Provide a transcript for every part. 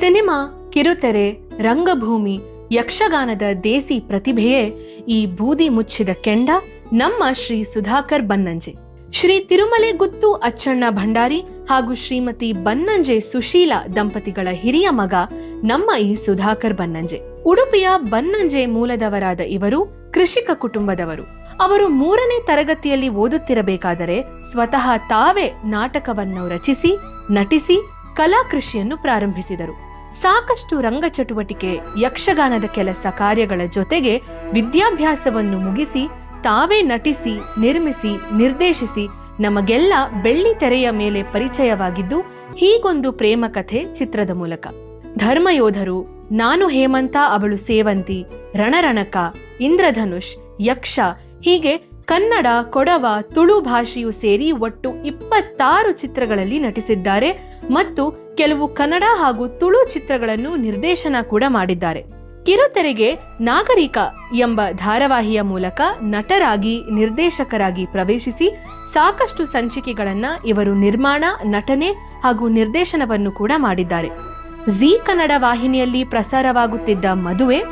Cinema, ಕಿರುತೆರೆ, ರಂಗಭೂಮಿ, ಯಕ್ಷಗಾನದ ದೇಸಿ ಪ್ರತಿಭೆಯೇ ಈ ಬೂದಿ ಮುಚ್ಚಿದ ಕೆಂಡ ನಮ್ಮ ಶ್ರೀ ಸುಧಾಕರ್ ಬನ್ನಂಜೆ. ಶ್ರೀ ತಿರುಮಲೆ ಗುತ್ತು ಅಚ್ಚಣ್ಣ ಭಂಡಾರಿ ಹಾಗೂ ಶ್ರೀಮತಿ ಬನ್ನಂಜೆ ಸುಶೀಲ ದಂಪತಿಗಳ ಹಿರಿಯ ಮಗ ನಮ್ಮ ಈ ಸುಧಾಕರ್ ಬನ್ನಂಜೆ. ಉಡುಪಿಯ ಬನ್ನಂಜೆ ಮೂಲದವರಾದ ಇವರು ಕೃಷಿಕ ಕುಟುಂಬದವರು. ಅವರು ಮೂರನೇ ತರಗತಿಯಲ್ಲಿ ಓದುತ್ತಿರಬೇಕಾದರೆ ಸ್ವತಃ ತಾವೇ ನಾಟಕವನ್ನು ರಚಿಸಿ, ನಟಿಸಿ ಕಲಾಕೃಷಿಯನ್ನು ಪ್ರಾರಂಭಿಸಿದರು. ಸಾಕಷ್ಟು ರಂಗ ಚಟುವಟಿಕೆ, ಯಕ್ಷಗಾನದ ಕೆಲಸ ಕಾರ್ಯಗಳ ಜೊತೆಗೆ ವಿದ್ಯಾಭ್ಯಾಸವನ್ನು ಮುಗಿಸಿ, ತಾವೇ ನಟಿಸಿ, ನಿರ್ಮಿಸಿ, ನಿರ್ದೇಶಿಸಿ, ನಮಗೆಲ್ಲ ಬೆಳ್ಳಿ ತೆರೆಯ ಮೇಲೆ ಪರಿಚಯವಾಗಿದ್ದು ಹೀಗೊಂದು ಪ್ರೇಮ ಕಥೆ ಚಿತ್ರದ ಮೂಲಕ. ಧರ್ಮಯೋಧರು, ನಾನು ಹೇಮಂತ, ಅವಳು ಸೇವಂತಿ, ರಣರಣಕ, ಇಂದ್ರಧನುಷ್, ಯಕ್ಷ, ಹೀಗೆ ಕನ್ನಡ, ಕೊಡವ, ತುಳು ಭಾಷೆಯು ಸೇರಿ ಒಟ್ಟು ಇಪ್ಪತ್ತಾರು ಚಿತ್ರಗಳಲ್ಲಿ ನಟಿಸಿದ್ದಾರೆ ಮತ್ತು ಕೆಲವು ಕನ್ನಡ ಹಾಗೂ ತುಳು ಚಿತ್ರಗಳನ್ನು ನಿರ್ದೇಶನ ಕೂಡ ಮಾಡಿದ್ದಾರೆ. ಕಿರುತೆರೆಗೆ ನಾಗರಿಕ ಎಂಬ ಧಾರಾವಾಹಿಯ ಮೂಲಕ ನಟರಾಗಿ, ನಿರ್ದೇಶಕರಾಗಿ ಪ್ರವೇಶಿಸಿ ಸಾಕಷ್ಟು ಸಂಚಿಕೆಗಳನ್ನ ಇವರು ನಿರ್ಮಾಣ, ನಟನೆ ಹಾಗೂ ನಿರ್ದೇಶನವನ್ನು ಕೂಡ ಮಾಡಿದ್ದಾರೆ. ಜಿ ಕನ್ನಡ ವಾಹಿನಿಯಲ್ಲಿ ಪ್ರಸಾರವಾಗುತ್ತಿದ್ದ ಮದುವೆ,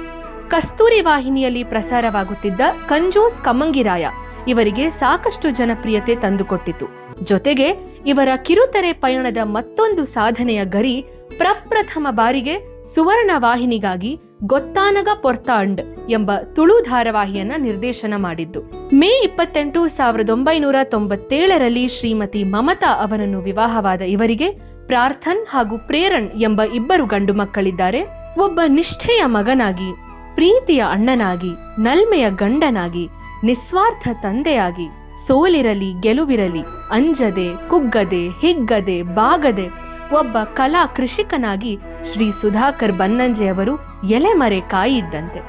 ಕಸ್ತೂರಿ ವಾಹಿನಿಯಲ್ಲಿ ಪ್ರಸಾರವಾಗುತ್ತಿದ್ದ ಕಂಜೂಸ್ ಕಮ್ಮಂಗಿರಾಯ ಇವರಿಗೆ ಸಾಕಷ್ಟು ಜನಪ್ರಿಯತೆ ತಂದುಕೊಟ್ಟಿತು. ಜೊತೆಗೆ ಇವರ ಕಿರುತೆರೆ ಪಯಣದ ಮತ್ತೊಂದು ಸಾಧನೆಯ ಗರಿ ಪ್ರಪ್ರಥಮ ಬಾರಿಗೆ ಸುವರ್ಣ ವಾಹಿನಿಗಾಗಿ ಗೊತ್ತಾನಗ ಪೊರ್ತಾಂಡ್ ಎಂಬ ತುಳು ಧಾರಾವಾಹಿಯನ್ನ ನಿರ್ದೇಶನ ಮಾಡಿದ್ದು. ಮೇ ಇಪ್ಪತ್ತೆಂಟು, ಸಾವಿರದ ಒಂಬೈನೂರ ತೊಂಬತ್ತೇಳರಲ್ಲಿ ಶ್ರೀಮತಿ ಮಮತಾ ಅವರನ್ನು ವಿವಾಹವಾದ ಇವರಿಗೆ ಪ್ರಾರ್ಥನ್ ಹಾಗೂ ಪ್ರೇರಣ್ ಎಂಬ ಇಬ್ಬರು ಗಂಡು ಮಕ್ಕಳಿದ್ದಾರೆ. ಒಬ್ಬ ನಿಷ್ಠೆಯ ಮಗನಾಗಿ, ಪ್ರೀತಿಯ ಅಣ್ಣನಾಗಿ, ನಲ್ಮೆಯ ಗಂಡನಾಗಿ, ನಿಸ್ವಾರ್ಥ ತಂದೆಯಾಗಿ, ಸೋಲಿರಲಿ, ಗೆಲುವಿರಲಿ, ಅಂಜದೆ, ಕುಗ್ಗದೆ, ಹಿಗ್ಗದೆ, ಬಾಗದೆ ಒಬ್ಬ ಕಲಾ ಕೃಷಿಕನಾಗಿ ಶ್ರೀ ಸುಧಾಕರ್ ಬನ್ನಂಜೆ ಅವರು ಎಲೆಮರೆ ಕಾಯಿದ್ದಂತೆ.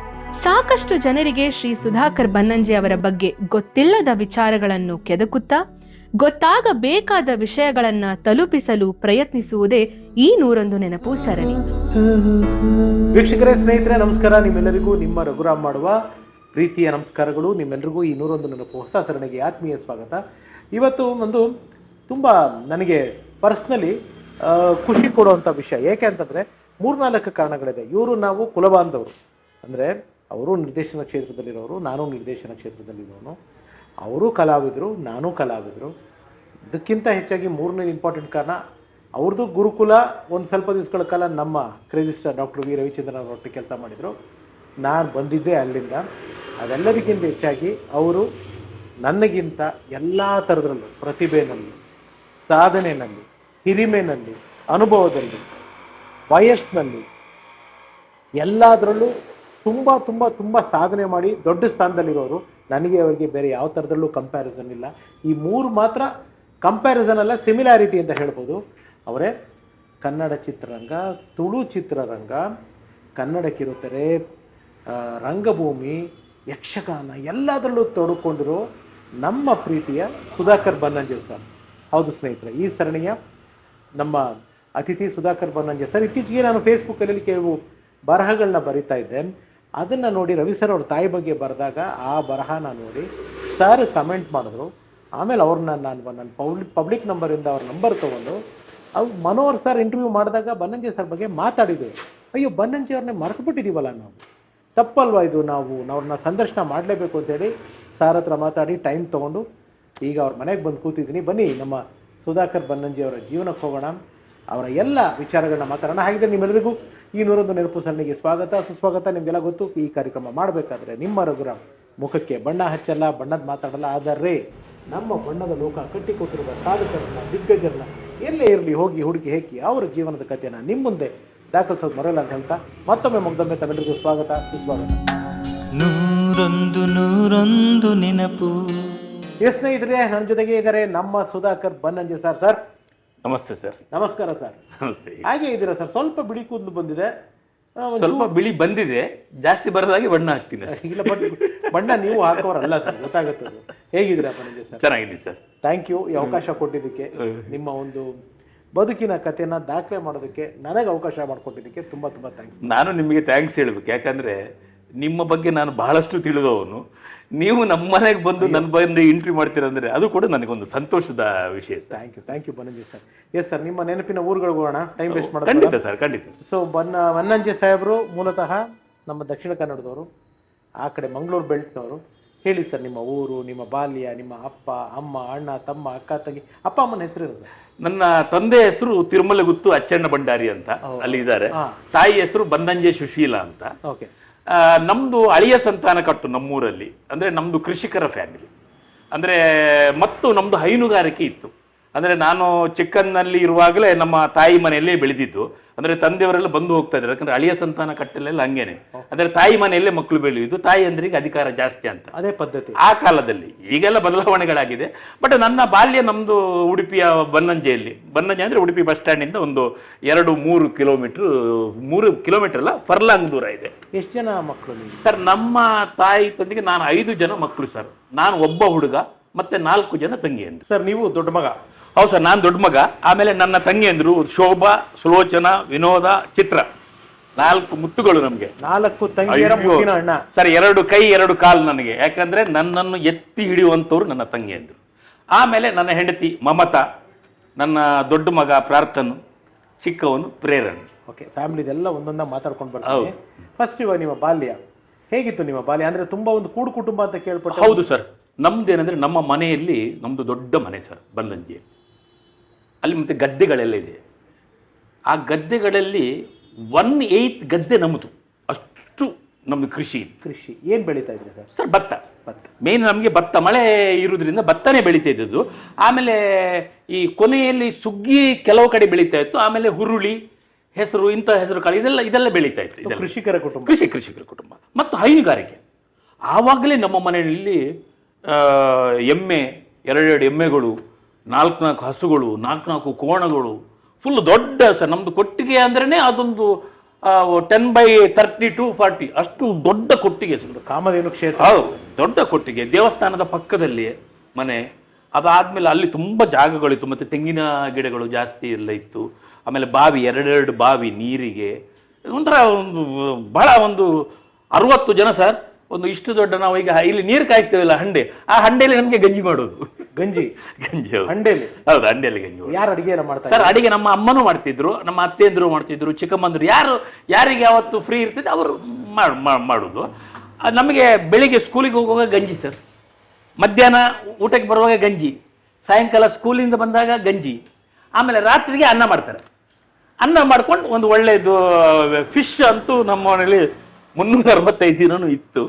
ಸಾಕಷ್ಟು ಜನರಿಗೆ ಶ್ರೀ ಸುಧಾಕರ್ ಬನ್ನಂಜೆ ಅವರ ಬಗ್ಗೆ ಗೊತ್ತಿಲ್ಲದ ವಿಚಾರಗಳನ್ನು ಕೆದಕುತ್ತಾ ಗೊತ್ತಾಗಬೇಕಾದ ವಿಷಯಗಳನ್ನು ತಲುಪಿಸಲು ಪ್ರಯತ್ನಿಸುವುದೇ ಈ ನೂರೊಂದು ನೆನಪು ಸರಣಿ. ವೀಕ್ಷಕರೇ, ಸ್ನೇಹಿತರೆ, ನಮಸ್ಕಾರ. ನಿಮ್ಮೆಲ್ಲರಿಗೂ ನಿಮ್ಮ ರಘುರಾಮ್ ಮಾಡುವ ಪ್ರೀತಿಯ ನಮಸ್ಕಾರಗಳು. ನಿಮ್ಮೆಲ್ಲರಿಗೂ ಈ ನೂರೊಂದು ನೆನಪು, ಹೊಸ ಸರಣಿಗೆ ಆತ್ಮೀಯ ಸ್ವಾಗತ. ಇವತ್ತು ಒಂದು ತುಂಬ ನನಗೆ ಪರ್ಸ್ನಲಿ ಖುಷಿ ಕೊಡುವಂಥ ವಿಷಯ. ಏಕೆ ಅಂತಂದರೆ, ಮೂರ್ನಾಲ್ಕು ಕಾರಣಗಳಿದೆ. ಇವರು ನಾವು ಕುಲಬಾಂಧವರು. ಅಂದರೆ, ಅವರು ನಿರ್ದೇಶನ ಕ್ಷೇತ್ರದಲ್ಲಿರೋರು, ನಾನು ನಿರ್ದೇಶನ ಕ್ಷೇತ್ರದಲ್ಲಿರೋನು. ಅವರು ಕಲಾವಿದರು, ನಾನು ಕಲಾವಿದರು. ಇದಕ್ಕಿಂತ ಹೆಚ್ಚಾಗಿ ಮೂರನೇ ಇಂಪಾರ್ಟೆಂಟ್ ಕಾರಣ ಅವ್ರದ್ದು ಗುರುಕುಲ ಒಂದು ಸ್ವಲ್ಪ ದಿವಸಗಳ ಕಾಲ ನಮ್ಮ ಕ್ರೇಜಿಸ್ಟರ್ ಡಾಕ್ಟರ್ ವಿ ರವಿಚಂದ್ರನ್ ಅವರೊಟ್ಟಿಗೆ ಕೆಲಸ ಮಾಡಿದರು. ನಾನು ಬಂದಿದ್ದೆ ಅಲ್ಲಿಂದ. ಅದೆಲ್ಲದಕ್ಕಿಂತ ಹೆಚ್ಚಾಗಿ ಅವರು ನನಗಿಂತ ಎಲ್ಲ ಥರದ್ರಲ್ಲೂ, ಪ್ರತಿಭೆನಲ್ಲಿ ಸಾಧನೆಯಲ್ಲಿ ಹಿರಿಮೆನಲ್ಲಿ, ಅನುಭವದಲ್ಲಿ, ವಯಸ್ಸಿನಲ್ಲಿ ಎಲ್ಲದರಲ್ಲೂ ತುಂಬ ತುಂಬ ತುಂಬ ಸಾಧನೆ ಮಾಡಿ ದೊಡ್ಡ ಸ್ಥಾನದಲ್ಲಿರೋರು. ನನಗೆ ಅವರಿಗೆ ಬೇರೆ ಯಾವ ಥರದಲ್ಲೂ ಕಂಪ್ಯಾರಿಸನ್ ಇಲ್ಲ. ಈ ಮೂರು ಮಾತ್ರ ಕಂಪ್ಯಾರಿಸನ್ ಅಲ್ಲ ಸಿಮಿಲಾರಿಟಿ ಅಂತ ಹೇಳ್ಬೋದು. ಅವರೇ, ಕನ್ನಡ ಚಿತ್ರರಂಗ, ತುಳು ಚಿತ್ರರಂಗ ಕನ್ನಡ ಕಿರುತೆರೆ ರಂಗಭೂಮಿ, ಯಕ್ಷಗಾನ ಎಲ್ಲದರಲ್ಲೂ ತೊಡಕೊಂಡಿರೋ ನಮ್ಮ ಪ್ರೀತಿಯ ಸುಧಾಕರ್ ಬನ್ನಂಜೆ ಸರ್. ಹೌದು ಸ್ನೇಹಿತರೆ, ಈ ಸರಣಿಯ ನಮ್ಮ ಅತಿಥಿ ಸುಧಾಕರ್ ಬನ್ನಂಜೆ ಸರ್. ಇತ್ತೀಚೆಗೆ ನಾನು ಫೇಸ್ಬುಕ್ಕಲ್ಲಿ ಕೆಲವು ಬರಹಗಳನ್ನ ಬರಿತಾ ಇದ್ದೆ. ಅದನ್ನು ನೋಡಿ ರವಿ ಸರ್ ಅವ್ರ ತಾಯಿ ಬಗ್ಗೆ ಬರೆದಾಗ ಆ ಬರಹನ ನೋಡಿ ಸರ್ ಕಮೆಂಟ್ ಮಾಡಿದ್ರು. ಆಮೇಲೆ ಅವ್ರನ್ನ ನಾನು ನನ್ನ ಪಬ್ಲಿಕ್ ಪಬ್ಲಿಕ್ ನಂಬರಿಂದ ಅವ್ರ ನಂಬರ್ ತೊಗೊಂಡು ಅವ್ರು ಮನೋಹರ್ ಸರ್ ಇಂಟರ್ವ್ಯೂ ಮಾಡಿದಾಗ ಬನ್ನಂಜೆ ಸರ್ ಬಗ್ಗೆ ಮಾತಾಡಿದ್ರು. ಅಯ್ಯೋ, ಬನ್ನಂಜೆ ಅವ್ರನ್ನೇ ಮರೆತು ಬಿಟ್ಟಿದ್ದೀವಲ್ಲ ನಾವು. ತಪ್ಪಲ್ವಾ ಇದು ನಾವು ಅವ್ರನ್ನ ಸಂದರ್ಶನ ಮಾಡಲೇಬೇಕು ಅಂತೇಳಿ ಸಾರ್ ಹತ್ರ ಮಾತಾಡಿ ಟೈಮ್ ತೊಗೊಂಡು ಈಗ ಅವ್ರ ಮನೆಗೆ ಬಂದು ಕೂತಿದ್ದೀನಿ. ಬನ್ನಿ, ನಮ್ಮ ಸುಧಾಕರ್ ಬನ್ನಂಜಿ ಅವರ ಜೀವನಕ್ಕೆ ಹೋಗೋಣ. ಅವರ ಎಲ್ಲ ವಿಚಾರಗಳನ್ನ ಮಾತಾಡೋಣ. ಹಾಗಿದ್ರೆ ನಿಮ್ಮೆಲ್ಲರಿಗೂ ಈ ನೂರೊಂದು ನೆನಪು ಸರಣಿಗೆ ಸ್ವಾಗತ. ಸುಸ್ವಾಗತ ನಿಮಗೆಲ್ಲ ಗೊತ್ತು. ಈ ಕಾರ್ಯಕ್ರಮ ಮಾಡಬೇಕಾದ್ರೆ ನಿಮ್ಮ ರಘುರಾಮ್ ಮುಖಕ್ಕೆ ಬಣ್ಣ ಹಚ್ಚಲ್ಲ ಬಣ್ಣದ ಮಾತಾಡಲ್ಲ. ಆದರೆ ನಮ್ಮ ಬಣ್ಣದ ಲೋಕ ಕಟ್ಟಿಕೊಟ್ಟಿರುವ ಸಾಧಕರನ್ನ ದಿಗ್ಗಜರನ್ನ ಎಲ್ಲೇ ಇರಲಿ ಹೋಗಿ ಹುಡುಕಿ ಹೇಕಿ ಅವರ ಜೀವನದ ಕಥೆಯನ್ನು ನಿಮ್ಮ ಮುಂದೆ ದಾಖಲಿಸೋದು ಮರೆಯಲ್ಲ ಅಂತ ಹೇಳ್ತಾ ಮತ್ತೊಮ್ಮೆ ಮುಗ್ದೊಮ್ಮೆ ತಮ್ಮೆಲ್ಲರಿಗೂ ಸ್ವಾಗತ. ಸುಸ್ವಾಗತ. ನೂರೊಂದು ನೂರೊಂದು ನೆನಪು. ಎಸ್ ಸ್ನೇಹಿತರೆ ನನ್ನ ಜೊತೆಗೆ ಇದ್ದಾರೆ ನಮ್ಮ ಸುಧಾಕರ್ ಬನ್ನಂಜೆ ಸರ್. ಸರ್ ನಮಸ್ತೆ ಸರ್. ನಮಸ್ಕಾರ ಸರ್. ಹಾಗೆ ಇದ್ದೀರಾ ಸರ್? ಸ್ವಲ್ಪ ಬಿಳಿ ಕೂದಲು ಬಂದಿದೆ. ಸ್ವಲ್ಪ ಬಿಳಿ ಬಂದಿದೆ. ಜಾಸ್ತಿ ಬರೋದಾಗಿ ಬಣ್ಣ ಹಾಕ್ತೀನಿ ಇಲ್ಲ ಬಟ್ ಬಣ್ಣ ನೀವು ಹಾಕೋರಲ್ಲ ಸರ್. ಗೊತ್ತಾಗುತ್ತೆ ಹೇಗಿದ್ದೀರಾ ಸರ್? ಚೆನ್ನಾಗಿದೆ ಸರ್. ಥ್ಯಾಂಕ್ ಯು ಈ ಅವಕಾಶ ಕೊಟ್ಟಿದ್ದಕ್ಕೆ ನಿಮ್ಮ ಒಂದು ಬದುಕಿನ ಕಥೆನ ದಾಖಲೆ ಮಾಡೋದಕ್ಕೆ ನನಗೆ ಅವಕಾಶ ಮಾಡಿಕೊಟ್ಟಿದ್ದಕ್ಕೆ ತುಂಬ ತುಂಬ ಥ್ಯಾಂಕ್ಸ್ ನಾನು ನಿಮಗೆ ಥ್ಯಾಂಕ್ಸ್ ಹೇಳ್ಬೇಕು. ಯಾಕಂದ್ರೆ ನಿಮ್ಮ ಬಗ್ಗೆ ನಾನು ಬಹಳಷ್ಟು ತಿಳಿದವನು. ನೀವು ನಮ್ಮ ಮನೆಗೆ ಬಂದು ನನ್ನ ಬಂದು ಎಂಟ್ರಿ ಮಾಡ್ತೀರಂದ್ರೆ ಅದು ಕೂಡ ನನಗೊಂದು ಸಂತೋಷದ ವಿಷಯ thank you thank you Bannanje sir. Yes sir ನಿಮ್ಮ ನೆನಪಿನ ಊರುಗಳಿಗೆ ಹೋಗೋಣ. ಟೈಮ್ ವೇಸ್ಟ್ ಖಂಡಿತ ಸರ್ ಖಂಡಿತ. ಸೊ ಬನ್ನ ಬನ್ನಂಜಿ ಸಾಹೇಬರು ಮೂಲತಃ ನಮ್ಮ ದಕ್ಷಿಣ ಕನ್ನಡದವರು ಆ ಕಡೆ ಮಂಗಳೂರು ಬೆಲ್ಟ್ನವರು ಹೇಳಿ ಸರ್ ನಿಮ್ಮ ಊರು ನಿಮ್ಮ ಬಾಲ್ಯ ನಿಮ್ಮ ಅಪ್ಪ ಅಮ್ಮ ಅಣ್ಣ ತಮ್ಮ ಅಕ್ಕ ತಂಗಿ ಅಪ್ಪ ಅಮ್ಮನ ಹೆಸರು ಸರ್? ನನ್ನ ತಂದೆ ಹೆಸರು ತಿರುಮಲಗುತ್ತು ಅಚ್ಚಣ್ಣ ಭಂಡಾರಿ ಅಂತ ಅಲ್ಲಿ ಇದ್ದಾರೆ. ತಾಯಿ ಹೆಸರು ಬಂದಂಜೆ ಸುಶೀಲ ಅಂತ. ಓಕೆ ಆ, ನಮ್ದು ಅಳಿಯ ಸಂತಾನ ಕಟ್ಟು ನಮ್ಮೂರಲ್ಲಿ. ಅಂದರೆ ನಮ್ಮದು ಕೃಷಿಕರ ಫ್ಯಾಮಿಲಿ ಅಂದರೆ ಮತ್ತು ನಮ್ಮದು ಹೈನುಗಾರಿಕೆ ಇತ್ತು. ಅಂದರೆ ನಾನು ಚಿಕ್ಕನ್ನಲ್ಲಿ ಇರುವಾಗಲೇ ನಮ್ಮ ತಾಯಿ ಮನೆಯಲ್ಲೇ ಬೆಳೆದಿದ್ದು. ಅಂದರೆ ತಂದೆಯವರೆಲ್ಲ ಬಂದು ಹೋಗ್ತಾ ಇದ್ದಾರೆ. ಯಾಕಂದ್ರೆ ಅಳಿಯ ಸಂತಾನ ಕಟ್ಟಲೆಲ್ಲ ಹಂಗೇನೆ. ಅಂದರೆ ತಾಯಿ ಮನೆಯಲ್ಲೇ ಮಕ್ಕಳು ಬೆಳೆಯುವುದು. ತಾಯಿ ಅಂದ್ರಿಗೆ ಅಧಿಕಾರ ಜಾಸ್ತಿ ಅಂತ. ಅದೇ ಪದ್ಧತಿ. ಆ ಕಾಲದಲ್ಲಿ ಈಗೆಲ್ಲ ಬದಲಾವಣೆಗಳಾಗಿದೆ. ಬಟ್ ನನ್ನ ಬಾಲ್ಯ ನಮ್ಮದು ಉಡುಪಿಯ ಬನ್ನಂಜೆಯಲ್ಲಿ. ಬನ್ನಂಜೆ ಅಂದರೆ ಉಡುಪಿ ಬಸ್ ಸ್ಟ್ಯಾಂಡಿಂದ ಒಂದು ಎರಡು ಮೂರು ಕಿಲೋಮೀಟ್ರ್ ಮೂರು ಕಿಲೋಮೀಟರ್ ಅಲ್ಲ ಫರ್ಲಾಂಗ್ ದೂರ ಇದೆ. ಎಷ್ಟು ಜನ ಮಕ್ಕಳು ನೀವು? ಸರ್ ನಮ್ಮ ತಾಯಿ ತಂದೆಗೆ ನಾನು ಐದು ಜನ ಮಕ್ಕಳು ಸರ್. ನಾನು ಒಬ್ಬ ಹುಡುಗ ಮತ್ತೆ ನಾಲ್ಕು ಜನ ತಂಗಿಯಂದಿರು ಸರ್ ನೀವು ದೊಡ್ಡ ಮಗ? ಹೌದು ಸರ್ ನಾನು ದೊಡ್ಡ ಮಗ. ಆಮೇಲೆ ನನ್ನ ತಂಗಿಯಂದ್ರು ಶೋಭಾ ಸುಲೋಚನ ವಿನೋದ ಚಿತ್ರ. ನಾಲ್ಕು ಮುತ್ತುಗಳು ನಮಗೆ. ನಾಲ್ಕು ತಂಗಿಯರ. ಮುತ್ತಿನ ಅಣ್ಣ. ಸರ್ ಎರಡು ಕೈ ಎರಡು ಕಾಲು ನನಗೆ. ಯಾಕಂದ್ರೆ ನನ್ನನ್ನು ಎತ್ತಿ ಹಿಡಿಯುವಂಥವ್ರು ನನ್ನ ತಂಗಿಯಂದ್ರು ಆಮೇಲೆ ನನ್ನ ಹೆಂಡತಿ ಮಮತಾ ನನ್ನ ದೊಡ್ಡ ಮಗ ಪ್ರಾರ್ಥನು ಚಿಕ್ಕವನು ಪ್ರೇರಣ್ ಓಕೆ ಫ್ಯಾಮಿಲಿದೆಲ್ಲ ಒಂದೊಂದ ಮಾತಾಡ್ಕೊಂಡು ಬರ್ತೀವಿ. ಫಸ್ಟ್ ಇವಾಗ ನಿಮ್ಮ ಬಾಲ್ಯ. ಹೇಗಿತ್ತು ನಿಮ್ಮ ಬಾಲ್ಯ? ಅಂದ್ರೆ ತುಂಬಾ ಒಂದು ಕೂಡು ಕುಟುಂಬ ಅಂತ ಕೇಳ್ಬಿಟ್ಟು ಹೌದು ಸರ್ ನಮ್ದೇನಂದ್ರೆ ನಮ್ಮ ಮನೆಯಲ್ಲಿ ನಮ್ದು ದೊಡ್ಡ ಮನೆ ಸರ್ ಬಲ್ಲಂಜಿ ಅಲ್ಲಿ ಮತ್ತೆ ಗದ್ದೆಗಳೆಲ್ಲ ಇದೆ. ಆ ಗದ್ದೆಗಳಲ್ಲಿ ಒನ್ ಏಯ್ತ್ ಗದ್ದೆ ನಮ್ಮದು. ಅಷ್ಟು ನಮ್ಮದು ಕೃಷಿ. ಕೃಷಿ. ಏನು ಬೆಳೀತಾ ಇದ್ರಿ ಸರ್ ಸರ್ ಭತ್ತ. ಭತ್ತ. ಮೇನ್ ನಮಗೆ ಭತ್ತ ಮಳೆ ಇರುವುದರಿಂದ ಭತ್ತನೇ ಬೆಳೀತಾ ಇದ್ದದ್ದು. ಆಮೇಲೆ ಈ ಕೊನೆಯಲ್ಲಿ ಸುಗ್ಗಿ ಕೆಲವು ಕಡೆ ಬೆಳೀತಾ ಇತ್ತು. ಆಮೇಲೆ ಹುರುಳಿ ಹೆಸರು ಇಂಥ ಹೆಸರು ಕಾಳು ಇದೆಲ್ಲ ಇದೆಲ್ಲ ಬೆಳೀತಾ ಇತ್ತು ಕೃಷಿಕರ ಕುಟುಂಬ. ಕೃಷಿ ಕೃಷಿಕರ ಕುಟುಂಬ. ಮತ್ತು ಹೈನುಗಾರಿಕೆ. ಆವಾಗಲೇ ನಮ್ಮ ಮನೆಯಲ್ಲಿ ಎಮ್ಮೆ ಎರಡೆರಡು ಎಮ್ಮೆಗಳು ನಾಲ್ಕು ನಾಲ್ಕು ಹಸುಗಳು ನಾಲ್ಕು ನಾಲ್ಕು ಕೋಣಗಳು ಫುಲ್ ದೊಡ್ಡ ಸರ್ ನಮ್ಮದು ಕೊಟ್ಟಿಗೆ ಅಂದ್ರೇ ಅದೊಂದು ten by thirty two forty ಅಷ್ಟು ದೊಡ್ಡ ಕೊಟ್ಟಿಗೆ ಸರ್ ಕಾಮಧೇನು ಕ್ಷೇತ್ರ. ಹೌದು ದೊಡ್ಡ ಕೊಟ್ಟಿಗೆ. ದೇವಸ್ಥಾನದ ಪಕ್ಕದಲ್ಲಿ ಮನೆ. ಅದಾದ್ಮೇಲೆ ಅಲ್ಲಿ ತುಂಬ ಜಾಗಗಳಿತ್ತು ಮತ್ತು ತೆಂಗಿನ ಗಿಡಗಳು ಜಾಸ್ತಿ ಎಲ್ಲ ಇತ್ತು. ಆಮೇಲೆ ಬಾವಿ ಎರಡೆರಡು ಬಾವಿ ನೀರಿಗೆ. ಒಂಥರ ಒಂದು ಬಹಳ ಒಂದು ಅರವತ್ತು ಜನ ಸರ್. ಒಂದು ಇಷ್ಟು ದೊಡ್ಡ ನಾವು ಈಗ ಇಲ್ಲಿ ನೀರು ಕಾಯಿಸ್ತೇವಲ್ಲ ಹಂಡೆ. ಆ ಹಂಡೆಯಲ್ಲಿ ನಮಗೆ ಗಂಜಿ ಮಾಡೋದು. ಗಂಜಿ? ಗಂಜಿ ಹಂಡೆಯಲ್ಲಿ? ಹಂಡೇಲಿ ಹೌದು ಹಂಡೆಯಲ್ಲಿ ಗಂಜಿ. ಯಾರು ಅಡಿಗೆ ಮಾಡ್ತಾರೆ ಸರ್ ಅಡಿಗೆ ನಮ್ಮ ಅಮ್ಮನೂ ಮಾಡ್ತಿದ್ರು. ನಮ್ಮ ಅತ್ತೆಯಂದರು ಮಾಡ್ತಿದ್ರು. ಚಿಕ್ಕಮ್ಮಂದ್ರು ಯಾರು ಯಾರಿಗೆ ಯಾವತ್ತು ಫ್ರೀ ಇರ್ತದೆ ಅವರು ಮಾಡೋದು. ನಮಗೆ ಬೆಳಿಗ್ಗೆ ಸ್ಕೂಲಿಗೆ ಹೋಗುವಾಗ ಗಂಜಿ ಸರ್. ಮಧ್ಯಾಹ್ನ ಊಟಕ್ಕೆ ಬರುವಾಗ ಗಂಜಿ, ಸಾಯಂಕಾಲ ಸ್ಕೂಲಿಂದ ಬಂದಾಗ ಗಂಜಿ, ಆಮೇಲೆ ರಾತ್ರಿಗೆ ಅನ್ನ ಮಾಡ್ತಾರೆ. ಅನ್ನ ಮಾಡ್ಕೊಂಡು ಒಂದು ಒಳ್ಳೆಯದು ಫಿಶ್ ಅಂತೂ ನಮ್ಮ ಮನೇಲಿ ಮುನ್ನೂರ ಅರವತ್ತೈದು ದಿನವೂ ಇತ್ತು.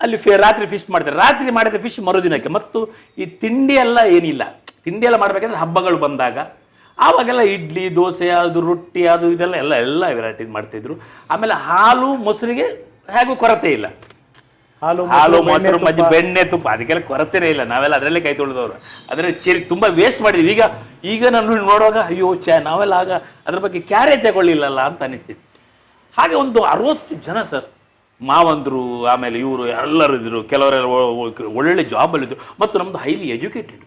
ಅಲ್ಲಿ ಫಿ, ರಾತ್ರಿ ಫಿಶ್ ಮಾಡ್ತಾರೆ. ರಾತ್ರಿ ಮಾಡಿದ ಫಿಶ್ ಮರುದಿನಕ್ಕೆ. ಮತ್ತು ಈ ತಿಂಡಿ ಎಲ್ಲ ಏನಿಲ್ಲ. ತಿಂಡಿ ಎಲ್ಲ ಮಾಡಬೇಕಂದ್ರೆ ಹಬ್ಬಗಳು ಬಂದಾಗ ಆವಾಗೆಲ್ಲ ಇಡ್ಲಿ, ದೋಸೆ, ಅದು ರೊಟ್ಟಿ, ಅದು ಇದೆಲ್ಲ, ಎಲ್ಲ ಎಲ್ಲ ವೆರೈಟಿ ಮಾಡ್ತಿದ್ರು. ಆಮೇಲೆ ಹಾಲು, ಮೊಸರಿಗೆ ಹೇಗೂ ಕೊರತೆ ಇಲ್ಲ. ಹಾಲು ಹಾಲು ಮೊಸರು, ಮಜ್ಜಿ ತುಪ್ಪ. ಬೆಣ್ಣೆ ತುಪ್ಪ. ಅದಕ್ಕೆಲ್ಲ ಕೊರತೆನೇ ಇಲ್ಲ. ನಾವೆಲ್ಲ ಅದರಲ್ಲೇ ಕೈ ತೊಳೆದವರು. ಅದರ ಚೇರಿ ತುಂಬಾ ವೇಸ್ಟ್ ಮಾಡಿದ್ವಿ. ಈಗ ಈಗ ನಾನು ನೋಡುವಾಗ ಅಯ್ಯೋ ಚ ನಾವೆಲ್ಲ ಆಗ ಅದ್ರ ಬಗ್ಗೆ ಕ್ಯಾರೇ ತಗೊಳ್ಳಿಲ್ಲಲ್ಲ ಅಂತ ಅನಿಸ್ತಿತ್ತು. ಹಾಗೆ ಒಂದು ಅರವತ್ತು ಜನ ಸರ್. ಮಾವಂದ್ರು ಆಮೇಲೆ ಇವರು ಎಲ್ಲರೂ ಇದ್ರು. ಕೆಲವರೆಲ್ಲ ಒಳ್ಳೆ ಜಾಬ್ ಒಳ್ಳೆ ಜಾಬಲ್ಲಿದ್ರು ಮತ್ತು ನಮ್ದು ಹೈಲಿ ಎಜುಕೇಟೆಡ್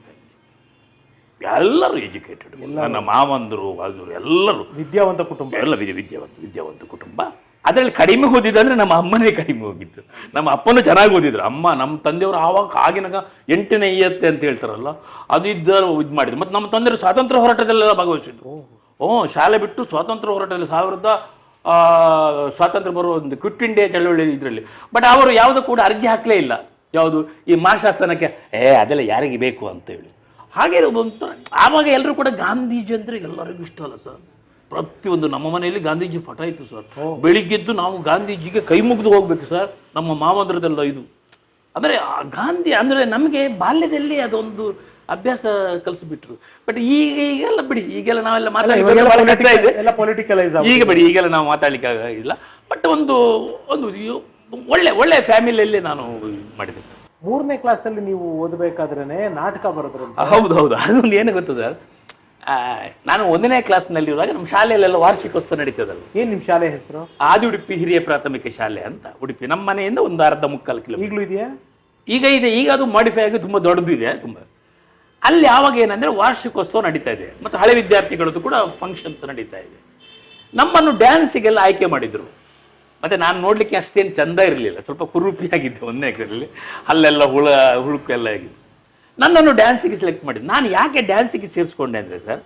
ಎಲ್ಲರೂ ಎಜುಕೇಟೆಡ್ ನನ್ನ ಮಾವಂದ್ರು ಎಲ್ಲರೂ. ವಿದ್ಯಾವಂತ ಕುಟುಂಬ. ಎಲ್ಲ ವಿದ್ಯೆ ವಿದ್ಯಾವಂತ ವಿದ್ಯಾವಂತ ಕುಟುಂಬ. ಅದರಲ್ಲಿ ಕಡಿಮೆ ಓದಿದಂದ್ರೆ ನಮ್ಮ ಅಮ್ಮನೇ ಕಡಿಮೆ ಹೋಗಿದ್ದು. ನಮ್ಮ ಅಪ್ಪನೂ ಚೆನ್ನಾಗಿ ಓದಿದ್ರು. ಅಮ್ಮ, ನಮ್ಮ ತಂದೆಯವರು ಆವಾಗ ಆಗಿನಾಗ ಎಂಟನೇ ಇಯತ್ತೆ ಅಂತ ಹೇಳ್ತಾರಲ್ಲ, ಅದು ಇದ್ದರು ಇದು ಮಾಡಿದ್ರು. ಮತ್ತು ನಮ್ಮ ತಂದೆಯವರು ಸ್ವಾತಂತ್ರ್ಯ ಹೋರಾಟದಲ್ಲೆಲ್ಲ ಭಾಗವಹಿಸಿದ್ರು. ಓ, ಶಾಲೆ ಬಿಟ್ಟು ಸ್ವಾತಂತ್ರ್ಯ ಹೋರಾಟದಲ್ಲಿ ಸಾವಿರದ ಸ್ವಾತಂತ್ರ್ಯ ಬರುವ ಒಂದು ಕ್ವಿಟ್ ಇಂಡಿಯಾ ಚಳವಳಿ ಇದರಲ್ಲಿ. ಬಟ್ ಅವರು ಯಾವುದು ಕೂಡ ಅರ್ಜಿ ಹಾಕಲೇ ಇಲ್ಲ. ಯಾವುದು? ಈ ಮಹಾಶಾಸನಕ್ಕೆ ಏ, ಅದೆಲ್ಲ ಯಾರಿಗೆ ಬೇಕು? ಅಂತ ಹೇಳಿ. ಹಾಗೆ ಒಂದು ಆವಾಗ ಎಲ್ಲರೂ ಕೂಡ ಗಾಂಧೀಜಿ ಅಂದರೆ ಎಲ್ಲರಿಗೂ ಇಷ್ಟ ಅಲ್ಲ ಸರ್. ಪ್ರತಿಯೊಂದು ನಮ್ಮ ಮನೆಯಲ್ಲಿ ಗಾಂಧೀಜಿ ಪಟ ಇತ್ತು ಸರ್. ಬೆಳಿಗ್ಗೆದ್ದು ನಾವು ಗಾಂಧೀಜಿಗೆ ಕೈ ಮುಗಿದು ಹೋಗ್ಬೇಕು ಸರ್ ನಮ್ಮ ಮಾವಂದ್ರದೆಲ್ಲ ಇದು. ಅಂದರೆ ಆ ಗಾಂಧಿ ಅಂದರೆ ನಮಗೆ ಬಾಲ್ಯದಲ್ಲಿ ಅದೊಂದು ಅಭ್ಯಾಸ ಕಲಿಸ್ಬಿಟ್ರು. ಬಟ್ ಈಗ ಈಗೆಲ್ಲ ಬಿಡಿ ಈಗೆಲ್ಲ ನಾವೆಲ್ಲ ಮಾತಾಡಲಿಕ್ಕೆ ಪೊಲಿಟಿಕಲೈಸ್ ಈಗ ಬಿಡಿ ಈಗೆಲ್ಲ ನಾವು ಮಾತಾಡ್ಲಿಕ್ಕೆ ಆಗಿಲ್ಲ ಬಟ್ ಒಂದು ಒಂದು ಒಳ್ಳೆ ಒಳ್ಳೆ ಫ್ಯಾಮಿಲಿಯಲ್ಲಿ ನಾನು ಮಾಡಿದೆ ಸರ್. ಮೂರನೇ ಕ್ಲಾಸಲ್ಲಿ ನೀವು ಓದಬೇಕಾದ್ರೆ ನಾಟಕ ಬರೋದ್ರಂತ. ಹೌದು ಹೌದು. ಅದೊಂದು ಏನು ಗೊತ್ತದ? ನಾನು ಒಂದನೇ ಕ್ಲಾಸ್ನಲ್ಲಿರುವಾಗ ನಮ್ಮ ಶಾಲೆಯಲ್ಲೆಲ್ಲ ವಾರ್ಷಿಕೋತ್ಸವ ನಡೀತದಲ್ಲ. ಏನು ನಿಮ್ಮ ಶಾಲೆ ಹೆಸರು? ಆದಿ ಉಡುಪಿ ಹಿರಿಯ ಪ್ರಾಥಮಿಕ ಶಾಲೆ ಅಂತ ಉಡುಪಿ ನಮ್ಮ ಮನೆಯಿಂದ ಒಂದು ಅರ್ಧ ಮುಕ್ಕಾಲು ಕಿಲೋ ಈಗಲೂ ಇದೆಯಾ? ಈಗ ಇದೆ ಈಗ ಅದು ಮಾಡಿಫೈ ಆಗಿ ತುಂಬ ದೊಡ್ಡದಿದೆ ತುಂಬ. ಅಲ್ಲಿ ಯಾವಾಗ ಏನಂದ್ರೆ ವಾರ್ಷಿಕೋತ್ಸವ ನಡೀತಾ ಇದೆ. ಮತ್ತು ಹಳೆ ವಿದ್ಯಾರ್ಥಿಗಳದ್ದು ಕೂಡ ಫಂಕ್ಷನ್ಸ್ ನಡೀತಾ ಇದೆ. ನಮ್ಮನ್ನು ಡ್ಯಾನ್ಸಿಗೆಲ್ಲ ಆಯ್ಕೆ ಮಾಡಿದ್ರು. ಮತ್ತೆ ನಾನು ನೋಡಲಿಕ್ಕೆ ಅಷ್ಟೇನು ಚಂದ ಇರಲಿಲ್ಲ. ಸ್ವಲ್ಪ ಕುರುಪಿಯಾಗಿದ್ದೆ ಒಂದೇ ಒಂದನೇ ಇದರಲ್ಲಿ ಅಲ್ಲೆಲ್ಲ ಹುಳ ಹುಳುಕೆಲ್ಲ ಎಲ್ಲ ಆಗಿತ್ತು. ನನ್ನನ್ನು ಡ್ಯಾನ್ಸಿಗೆ ಸೆಲೆಕ್ಟ್ ಮಾಡಿದ್ದು ನಾನು ಯಾಕೆ ಡ್ಯಾನ್ಸಿಗೆ ಸೇರಿಸ್ಕೊಂಡೆ ಅಂದರೆ ಸರ್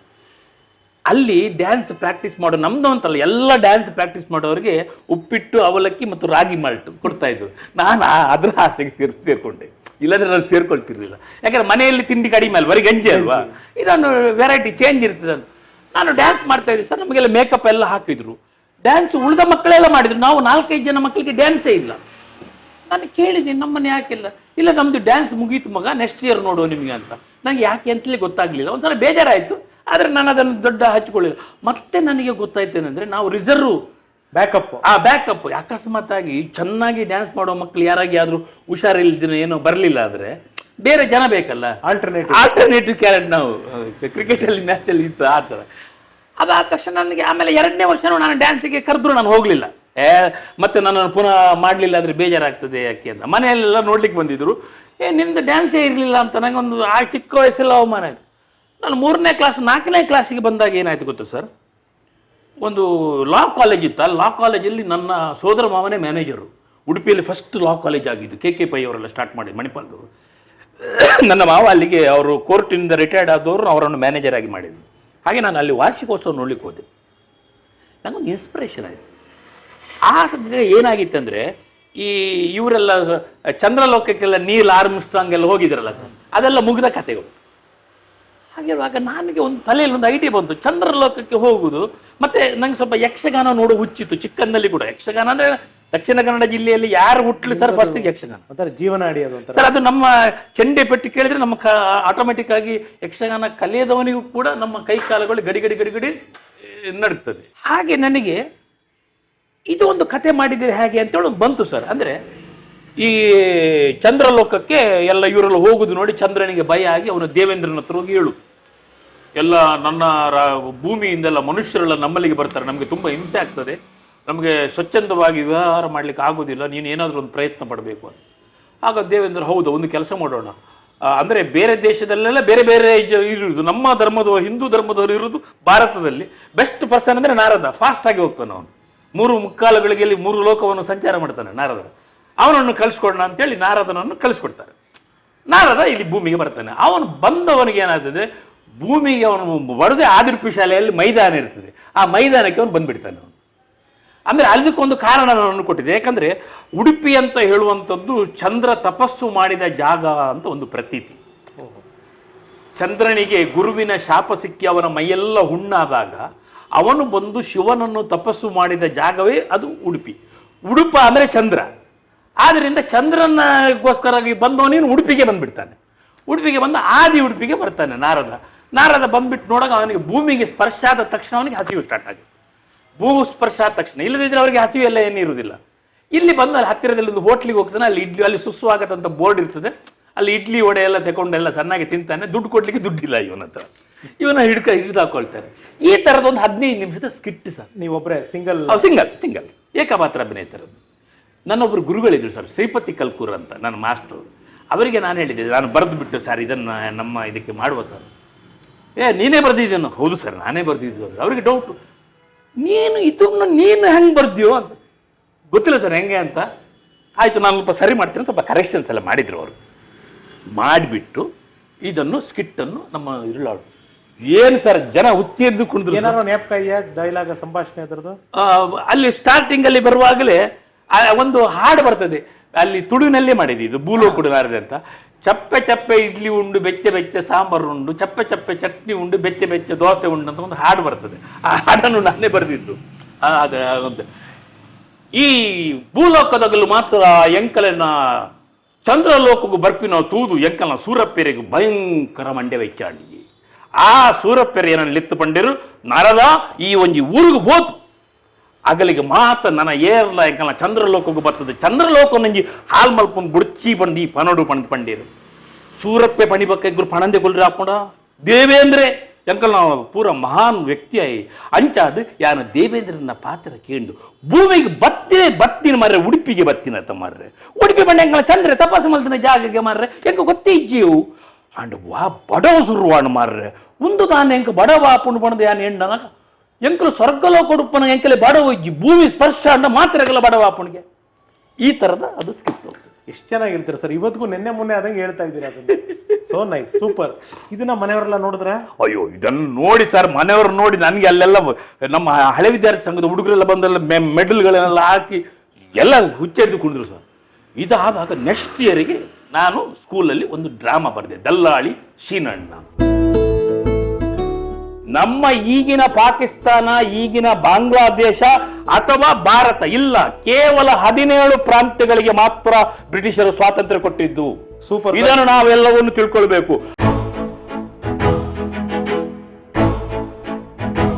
ಅಲ್ಲಿ ಡ್ಯಾನ್ಸ್ ಪ್ರಾಕ್ಟೀಸ್ ಮಾಡೋ ನಮ್ಮದು ಅಂತಲ್ಲ, ಎಲ್ಲ ಡ್ಯಾನ್ಸ್ ಪ್ರಾಕ್ಟೀಸ್ ಮಾಡೋರಿಗೆ ಉಪ್ಪಿಟ್ಟು, ಅವಲಕ್ಕಿ ಮತ್ತು ರಾಗಿ ಮಾಲ್ಟು ಕೊಡ್ತಾ ಇದ್ರು. ನಾನು ಅದರ ಆಸೆಗೆ ಸೇರ್, ಸೇರಿಕೊಂಡೆ. ಇಲ್ಲಾಂದರೆ ನಾನು ಸೇರ್ಕೊಳ್ತಿರ್ಲಿಲ್ಲ. ಯಾಕಂದ್ರೆ ಮನೆಯಲ್ಲಿ ತಿಂಡಿ ಕಡಿಮೆ ಅಲ್ವಾ, ಬರೀ ಗಂಜಿ ಅಲ್ವಾ? ಇದನ್ನು ವೆರೈಟಿ ಚೇಂಜ್ ಇರ್ತದೆ ನಾನು ಡ್ಯಾನ್ಸ್ ಮಾಡ್ತಾ ಇದ್ದೆ ಸರ್ ನಮಗೆಲ್ಲ ಮೇಕಪ್ ಎಲ್ಲ ಹಾಕಿದ್ರು. ಡ್ಯಾನ್ಸ್ ಉಳಿದ ಮಕ್ಕಳೆಲ್ಲ ಮಾಡಿದ್ರು. ನಾವು ನಾಲ್ಕೈದು ಜನ ಮಕ್ಕಳಿಗೆ ಡ್ಯಾನ್ಸೇ ಇಲ್ಲ. ನಾನು ಕೇಳಿದ್ದೀನಿ ನಮ್ಮನ್ನು ಯಾಕಿಲ್ಲ ಇಲ್ಲ? ನಮ್ದು ಡ್ಯಾನ್ಸ್ ಮುಗೀತು ಮಗ ನೆಕ್ಸ್ಟ್ ಇಯರ್ ನೋಡು ನಿಮಗೆ ಅಂತ. ನನಗೆ ಯಾಕೆ ಅಂತಲೇ ಗೊತ್ತಾಗ್ಲಿಲ್ಲ. ಒಂಥರ ಬೇಜಾರಾಯಿತು ಆದರೆ ನಾನು ಅದನ್ನು ದೊಡ್ಡ ಹಚ್ಕೊಳ್ಳಿಲ್ಲ. ಮತ್ತೆ ನನಗೆ ಗೊತ್ತಾಯ್ತೇನೆಂದರೆ ನಾವು ರಿಸರ್ವ್ ಬ್ಯಾಕಪ್ ಆ ಬ್ಯಾಕಪ್ ಅಕಸ್ಮಾತ್ ಆಗಿ ಚೆನ್ನಾಗಿ ಡ್ಯಾನ್ಸ್ ಮಾಡೋ ಮಕ್ಕಳು ಯಾರಾಗಿ ಆದರೂ ಹುಷಾರಿಲ್ದಿನ ಏನೋ ಬರಲಿಲ್ಲ ಆದರೆ ಬೇರೆ ಜನ ಬೇಕಲ್ಲ? ಆಲ್ಟರ್ನೇಟಿವ್ ಆಲ್ಟರ್ನೇಟಿವ್ ಕ್ಯಾರೆಟ್ ನಾವು. ಕ್ರಿಕೆಟಲ್ಲಿ ಮ್ಯಾಚಲ್ಲಿ ಇತ್ತು ಆ ಥರ. ಅದಾದ ತಕ್ಷಣ ನನಗೆ ಆಮೇಲೆ ಎರಡನೇ ವರ್ಷನೂ ನಾನು ಡ್ಯಾನ್ಸಿಗೆ ಕರೆದ್ರು ನಾನು ಹೋಗಲಿಲ್ಲ. ಏ, ಮತ್ತೆ ನನ್ನನ್ನು ಪುನಃ ಮಾಡಲಿಲ್ಲ ಅಂದರೆ ಬೇಜಾರಾಗ್ತದೆ ಯಾಕೆ ಅಂತ. ಮನೆಯಲ್ಲೆಲ್ಲ ನೋಡ್ಲಿಕ್ಕೆ ಬಂದಿದ್ದರು ಏ ನಿಮ್ಮದು ಡ್ಯಾನ್ಸೇ ಇರಲಿಲ್ಲ ಅಂತ ನನಗೊಂದು ಆ ಚಿಕ್ಕ ವಯಸ್ಸಲ್ಲಿ ಅವಮಾನ ಆಯಿತು. ನಾನು ಮೂರನೇ ಕ್ಲಾಸ್ ನಾಲ್ಕನೇ ಕ್ಲಾಸಿಗೆ ಬಂದಾಗ ಏನಾಯಿತು ಗೊತ್ತಾ ಸರ್ ಒಂದು ಲಾ ಕಾಲೇಜ್ ಇತ್ತು. ಆ ಲಾ ಕಾಲೇಜಲ್ಲಿ ನನ್ನ ಸೋದರ ಮಾವನೇ ಮ್ಯಾನೇಜರು ಉಡುಪಿಯಲ್ಲಿ ಫಸ್ಟ್ ಲಾ ಕಾಲೇಜ್ ಆಗಿದ್ದು. ಕೆ ಕೆ ಪೈ ಅವರೆಲ್ಲ ಸ್ಟಾರ್ಟ್ ಮಾಡಿ ಮಣಿಪಾಲದವರು. ನನ್ನ ಮಾವ ಅಲ್ಲಿಗೆ ಅವರು ಕೋರ್ಟಿಂದ ರಿಟೈರ್ಡ್ ಆದವರು ಅವರನ್ನು ಮ್ಯಾನೇಜರ್ ಆಗಿ ಮಾಡಿದ್ರು. ಹಾಗೆ ನಾನು ಅಲ್ಲಿ ವಾರ್ಷಿಕೋತ್ಸವ ನೋಡ್ಲಿಕ್ಕೆ ಹೋದೆ. ನನಗೊಂದು ಇನ್ಸ್ಪಿರೇಷನ್ ಆಯಿತು. ಆ ಏನಾಗಿತ್ತಂದ್ರೆ ಏನಾಗಿತ್ತಂದರೆ ಈ ಇವರೆಲ್ಲ ಚಂದ್ರಲೋಕಕ್ಕೆಲ್ಲ ನೀಲ್ ಆರ್ಮ್ಸ್ಟ್ರಾಂಗ್ ಎಲ್ಲ ಹೋಗಿದ್ರಲ್ಲ ಸರ್ ಅದೆಲ್ಲ ಮುಗಿದ ಕಥೆಗಳು. ಹಾಗಿರುವಾಗ ನನಗೆ ಒಂದು ತಲೆಯಲ್ಲಿ ಒಂದು ಐಡಿಯಾ ಬಂತು. ಚಂದ್ರಲೋಕಕ್ಕೆ ಹೋಗುವುದು ಮತ್ತೆ ನಂಗೆ ಸ್ವಲ್ಪ ಯಕ್ಷಗಾನ ನೋಡು ಹುಚ್ಚಿತ್ತು ಚಿಕ್ಕಂದಲ್ಲಿ ಕೂಡ. ಯಕ್ಷಗಾನ ಅಂದ್ರೆ ದಕ್ಷಿಣ ಕನ್ನಡ ಜಿಲ್ಲೆಯಲ್ಲಿ ಯಾರು ಹುಟ್ಟಲಿ ಸರ್ ಫಸ್ಟ್ ಯಕ್ಷಗಾನ? ಜೀವನ ಸರ್ ಅದು ನಮ್ಮ ಚೆಂಡೆ ಪೆಟ್ಟು ಕೇಳಿದ್ರೆ ನಮ್ಮ ಆಟೋಮೆಟಿಕ್ ಆಗಿ ಯಕ್ಷಗಾನ ಕಲಿಯದವನಿಗೂ ಕೂಡ ನಮ್ಮ ಕೈ ಕಾಲುಗಳು ಗಡಿ ಗಡಿ ಗಡಿ ಗಡಿ ನಡುತ್ತದೆ ಹಾಗೆ ನನಗೆ ಇದು ಒಂದು ಕತೆ ಮಾಡಿದ್ರೆ ಹೇಗೆ ಅಂತೇಳಿ ಒಂದು ಬಂತು ಸರ್. ಅಂದ್ರೆ ಈ ಚಂದ್ರಲೋಕಕ್ಕೆ ಎಲ್ಲ ಇವರೆಲ್ಲ ಹೋಗುದು ನೋಡಿ ಚಂದ್ರನಿಗೆ ಭಯ ಆಗಿ ಅವನು ದೇವೇಂದ್ರನ ಹತ್ರ ಹೋಗಿ ಹೇಳು ಎಲ್ಲ ನನ್ನ ರಾ- ಭೂಮಿಯಿಂದೆಲ್ಲ ಮನುಷ್ಯರೆಲ್ಲ ನಮ್ಮಲ್ಲಿಗೆ ಬರ್ತಾರೆ. ನಮಗೆ ತುಂಬ ಹಿಂಸೆ ಆಗ್ತದೆ. ನಮಗೆ ಸ್ವಚ್ಛಂದವಾಗಿ ವ್ಯವಹಾರ ಮಾಡ್ಲಿಕ್ಕೆ ಆಗೋದಿಲ್ಲ. ನೀನು ಏನಾದರೂ ಒಂದು ಪ್ರಯತ್ನ ಪಡಬೇಕು ಅಂತ. ಆಗ ದೇವೇಂದ್ರ ಹೌದು, ಒಂದು ಕೆಲಸ ಮಾಡೋಣ. ಅಂದರೆ ಬೇರೆ ದೇಶದಲ್ಲೆಲ್ಲ ಬೇರೆ ಬೇರೆ ಇರುವುದು. ನಮ್ಮ ಧರ್ಮದವರು, ಹಿಂದೂ ಧರ್ಮದವರು ಇರುವುದು ಭಾರತದಲ್ಲಿ. ಬೆಸ್ಟ್ ಪರ್ಸನ್ ಅಂದ್ರೆ ನಾರದ. ಫಾಸ್ಟ್ ಆಗಿ ಹೋಗ್ತಾನೆ ಅವನು. ಮೂರು ಮುಕ್ಕಾಲುಗಳಿಗೆ ಇಲ್ಲಿ ಮೂರು ಲೋಕವನ್ನು ಸಂಚಾರ ಮಾಡ್ತಾನೆ ನಾರದರು. ಅವನನ್ನು ಕಳಿಸ್ಕೊಡೋಣ ಅಂತೇಳಿ ನಾರದನನ್ನು ಕಳಿಸ್ಕೊಡ್ತಾರೆ. ನಾರದ ಇಲ್ಲಿ ಭೂಮಿಗೆ ಬರ್ತಾನೆ. ಅವನು ಬಂದವನಿಗೆ ಏನಾಗ್ತದೆ? ಭೂಮಿಗೆ ಅವನು ಬರದೆ ಆದಿರ್ಪಿ ಶಾಲೆಯಲ್ಲಿ ಮೈದಾನ ಇರ್ತದೆ. ಆ ಮೈದಾನಕ್ಕೆ ಅವನು ಬಂದ್ಬಿಡ್ತಾನೆ ಅವನು. ಅಂದರೆ ಅದಕ್ಕೊಂದು ಕಾರಣ ನಾನು ಕೊಟ್ಟಿದೆ ಯಾಕಂದ್ರೆ ಉಡುಪಿ ಅಂತ ಹೇಳುವಂಥದ್ದು ಚಂದ್ರ ತಪಸ್ಸು ಮಾಡಿದ ಜಾಗ ಅಂತ ಒಂದು ಪ್ರತೀತಿ. ಚಂದ್ರನಿಗೆ ಗುರುವಿನ ಶಾಪ ಸಿಕ್ಕಿ ಅವನ ಮೈಯೆಲ್ಲ ಹುಣ್ಣಾದಾಗ ಅವನು ಬಂದು ಶಿವನನ್ನು ತಪಸ್ಸು ಮಾಡಿದ ಜಾಗವೇ ಅದು ಉಡುಪಿ. ಉಡುಪ ಅಂದರೆ ಚಂದ್ರ. ಆದ್ದರಿಂದ ಚಂದ್ರನಗೋಸ್ಕರವಾಗಿ ಬಂದವನೇನು ಉಡುಪಿಗೆ ಬಂದುಬಿಡ್ತಾನೆ. ಉಡುಪಿಗೆ ಬಂದು ಆದಿ ಉಡುಪಿಗೆ ಬರ್ತಾನೆ ನಾರದ. ನಾರದ ಬಂದ್ಬಿಟ್ಟು ನೋಡೋಕೆ ಅವನಿಗೆ ಭೂಮಿಗೆ ಸ್ಪರ್ಶ ಆದ ತಕ್ಷಣ ಅವನಿಗೆ ಹಸಿವು ಸ್ಟಾರ್ಟ್ ಆಗುತ್ತೆ. ಭೂ ಸ್ಪರ್ಶ ಆದ ತಕ್ಷಣ. ಇಲ್ಲದಿದ್ದರೆ ಅವರಿಗೆ ಹಸಿವು ಎಲ್ಲ ಏನು ಇರುವುದಿಲ್ಲ. ಇಲ್ಲಿ ಬಂದು ಅಲ್ಲಿ ಹತ್ತಿರದಲ್ಲಿ ಒಂದು ಹೋಟ್ಲಿಗೆ ಹೋಗ್ತಾನೆ. ಅಲ್ಲಿ ಇಡ್ಲಿ, ಅಲ್ಲಿ ಸುಸ್ವಾಗತ ಅಂತ ಬೋರ್ಡ್ ಇರ್ತದೆ. ಅಲ್ಲಿ ಇಡ್ಲಿ ವಡೆ ಎಲ್ಲ ತಗೊಂಡೆಲ್ಲ ಚೆನ್ನಾಗಿ ತಿಂತಾನೆ. ದುಡ್ಡು ಕೊಡಲಿಕ್ಕೆ ದುಡ್ಡಿಲ್ಲ ಇವನ ಹತ್ರ ಇವನ ಹಿಡ್ಕ ಹಿಡಿದಾಕೊಳ್ತಾರೆ ಈ ಥರದ ಒಂದು ಹದಿನೈದು ನಿಮಿಷದ ಸ್ಕಿಟ್ ಸರ್. ನೀವೊಬ್ಬರೇ ಸಿಂಗಲ್ ಸಿಂಗಲ್ ಸಿಂಗಲ್. ಏಕಪಾತ್ರ ಅಭಿನಯಿತರದ್ದು ನನ್ನೊಬ್ಬರು ಗುರುಗಳಿದ್ರು ಸರ್ ಶ್ರೀಪತಿ ಕಲ್ಕೂರ್ ಅಂತ ನನ್ನ ಮಾಸ್ಟರ್. ಅವರಿಗೆ ನಾನು ಹೇಳಿದ್ದೆ ನಾನು ಬರೆದು ಬಿಟ್ಟು ಸರ್ ಇದನ್ನು ನಮ್ಮ ಇದಕ್ಕೆ ಮಾಡುವ ಸರ್. ಏ ನೀನೇ ಬರೆದಿದ್ದೇನು ಹೌದು ಸರ್ ನಾನೇ ಬರೆದಿದ್ದು ಅವರಿಗೆ ಡೌಟು ನೀನು ಇದನ್ನು ನೀನು ಹೆಂಗೆ ಬರ್ದಿಯೋ ಅಂತ. ಗೊತ್ತಿಲ್ಲ ಸರ್ ಹೆಂಗೆ ಅಂತ. ಆಯಿತು ನಾನು ಸ್ವಲ್ಪ ಸರಿ ಮಾಡ್ತೀನಿ ಸ್ವಲ್ಪ ಕರೆಕ್ಷನ್ಸ್ ಎಲ್ಲ ಮಾಡಿದ್ರು ಅವರು. ಮಾಡಿಬಿಟ್ಟು ಇದನ್ನು ಸ್ಕಿಟ್ಟನ್ನು ನಮ್ಮ ಇರುಳಾಡು ಏನು ಸರ್ ಜನ ಹುಚ್ಚಿದ್ದು ಕುಂದ್ರು. ಏನಾದ್ರು ಡೈಲಾಗ್ ಸಂಭಾಷಣೆ ಅದರದು ಆ, ಅಲ್ಲಿ ಸ್ಟಾರ್ಟಿಂಗ್ ಅಲ್ಲಿ ಬರುವಾಗಲೇ ಒಂದು ಹಾಡು ಬರ್ತದೆ. ಅಲ್ಲಿ ತುಳುವಿನಲ್ಲೇ ಮಾಡಿದೆ ಇದು ಬೂಲೋ ನಾರದೆ ಅಂತ. ಚಪ್ಪೆ ಚಪ್ಪೆ ಇಡ್ಲಿ ಉಂಡು ಬೆಚ್ಚ ಬೆಚ್ಚ ಸಾಂಬಾರು ಉಂಡು ಚಪ್ಪೆ ಚಪ್ಪೆ ಚಟ್ನಿ ಉಂಡು ಬೆಚ್ಚ ಬೆಚ್ಚ ದೋಸೆ ಉಂಡು ಅಂತ ಒಂದು ಹಾಡು ಬರ್ತದೆ. ಆ ಹಾಡನ್ನು ನಾನೇ ಬರೆದಿದ್ದು. ಈ ಭೂಲೋಕದಗಲು ಮಾತ್ರ ಎಂಕಲನ ಚಂದ್ರಲೋಕಗೂ ಬರ್ಪಿನ ತೂದು ಎಂಕಲನ ಸೂರಪ್ಪೇರೆಗೂ ಭಯಂಕರ ಮಂಡ್ಯ ವೈಕ್ಯಾಳಿ ಆ ಸೂರಪ್ಪೆರೆಯನ್ನು ಲಿತ್ತು ಪಂಡಿರು ನಾರದ, ಈ ಒಂಜಿ ಊರಿಗೆ ಹೋತು ಅಗಲಿಗೆ ಮಾತ ನನ್ನ ಏರ್ಲ ಎಂಕಲ್ನ ಚಂದ್ರಲೋಕಕ್ಕೆ ಬರ್ತದೆ. ಚಂದ್ರಲೋಕ ನಂಜಿ ಹಾಲ್ ಮಲ್ಪೊಂದು ಬುಡ್ಚಿ ಬಂದು ಈ ಪನೋಡು ಪಂಡ್ ಪಂಡಿರು. ಸೂರಪ್ಪೆ ಪಣಿಬಕ್ಕ ಇಬ್ಬರು ಪಣಂದೆ ಕೊಲ್ರಿ ಹಾಕೊಂಡ ದೇವೇಂದ್ರೆ ಎಂಕಲ್ ನಾವು ಪೂರ ಮಹಾನ್ ವ್ಯಕ್ತಿ ಆಯಿ ಅಂಚಾದು ಯಾನ ದೇವೇಂದ್ರನ ಪಾತ್ರ ಕೇಂಡು. ಭೂಮಿಗೆ ಬತ್ತಿನೇ ಬತ್ತಿನ ಮಾರ್ರೆ, ಉಡುಪಿಗೆ ಬತ್ತಿನ ಮಾರ್ರೆ. ಉಡುಪಿ ಬಂಡೆ ಎಂಕಲ ಚಂದ್ರ ತಪಾಸು ಮಲ್ತಿನ ಜಾಗಕ್ಕೆ ಮಾರ್ರೆ. ಎಂಕ ಗೊತ್ತೇ ಇಜ್ಜಿಯು? ಅಂಡ್ ವಾ ಬಡವ ಸುರುವಾಣ ಮಾರ್ರೆ. ಒಂದು ತಾನು ಎಂಕ ಬಡವ ಪುಣ್ಯ ಬಣದ ಯಾನ್ ಎಂಡನ ಎಂಕಲು ಸ್ವರ್ಗಲೋ ಕೊಡುಪ್ಪನ ಎಂಕಲೆ ಬಡವ ಭೂಮಿ ಸ್ಪರ್ಶ ಅಂಡ ಮಾತ್ರ ಆಗಲ್ಲ ಬಡವ ಅಪ್ಪನಿಗೆ ಈ ಥರದ ಅದು ಸ್ಕಿಪ್ ಎಷ್ಟು ಚೆನ್ನಾಗಿ ಹೇಳ್ತಾರೆ ಸರ್? ಇವತ್ತಿಗೂ ನಿನ್ನೆ ಮೊನ್ನೆ ಅದಂಗೆ ಹೇಳ್ತಾ ಇದ್ದೀರಾ ಅದನ್ನ. ಸೋ ನೈಸ್ ಸೂಪರ್ ಇದನ್ನ ಮನೆಯವರೆಲ್ಲ ನೋಡಿದ್ರೆ? ಅಯ್ಯೋ ಇದನ್ನು ನೋಡಿ ಸರ್ ಮನೆಯವರು ನೋಡಿ ನನಗೆ ಅಲ್ಲೆಲ್ಲ ನಮ್ಮ ಹಳೆ ವಿದ್ಯಾರ್ಥಿ ಸಂಘದ ಹುಡುಗರೆಲ್ಲ ಬಂದೆಲ್ಲ ಮೆ ಮೆಡಲ್ಗಳನ್ನೆಲ್ಲ ಹಾಕಿ ಎಲ್ಲ ಹುಚ್ಚೆದ್ದು ಕುಣಿದ್ರು ಸರ್. ಇದಾದಾಗ ನೆಕ್ಸ್ಟ್ ಇಯರಿಗೆ ನಾನು ಸ್ಕೂಲಲ್ಲಿ ಒಂದು ಡ್ರಾಮಾ ಬರೆದೆ ದಲ್ಲಾಳಿ ಶೀನಣ್ಣ. ನಮ್ಮ ಈಗಿನ ಪಾಕಿಸ್ತಾನ ಈಗಿನ ಬಾಂಗ್ಲಾದೇಶ ಅಥವಾ ಭಾರತ ಇಲ್ಲ ಕೇವಲ ಹದಿನೇಳು ಪ್ರಾಂತ್ಯಗಳಿಗೆ ಮಾತ್ರ ಬ್ರಿಟಿಷರು ಸ್ವಾತಂತ್ರ್ಯ ಕೊಟ್ಟಿದ್ದು. ಸೂಪರ್ ಇದನ್ನು ನಾವೆಲ್ಲವನ್ನು ತಿಳ್ಕೊಳ್ಬೇಕು.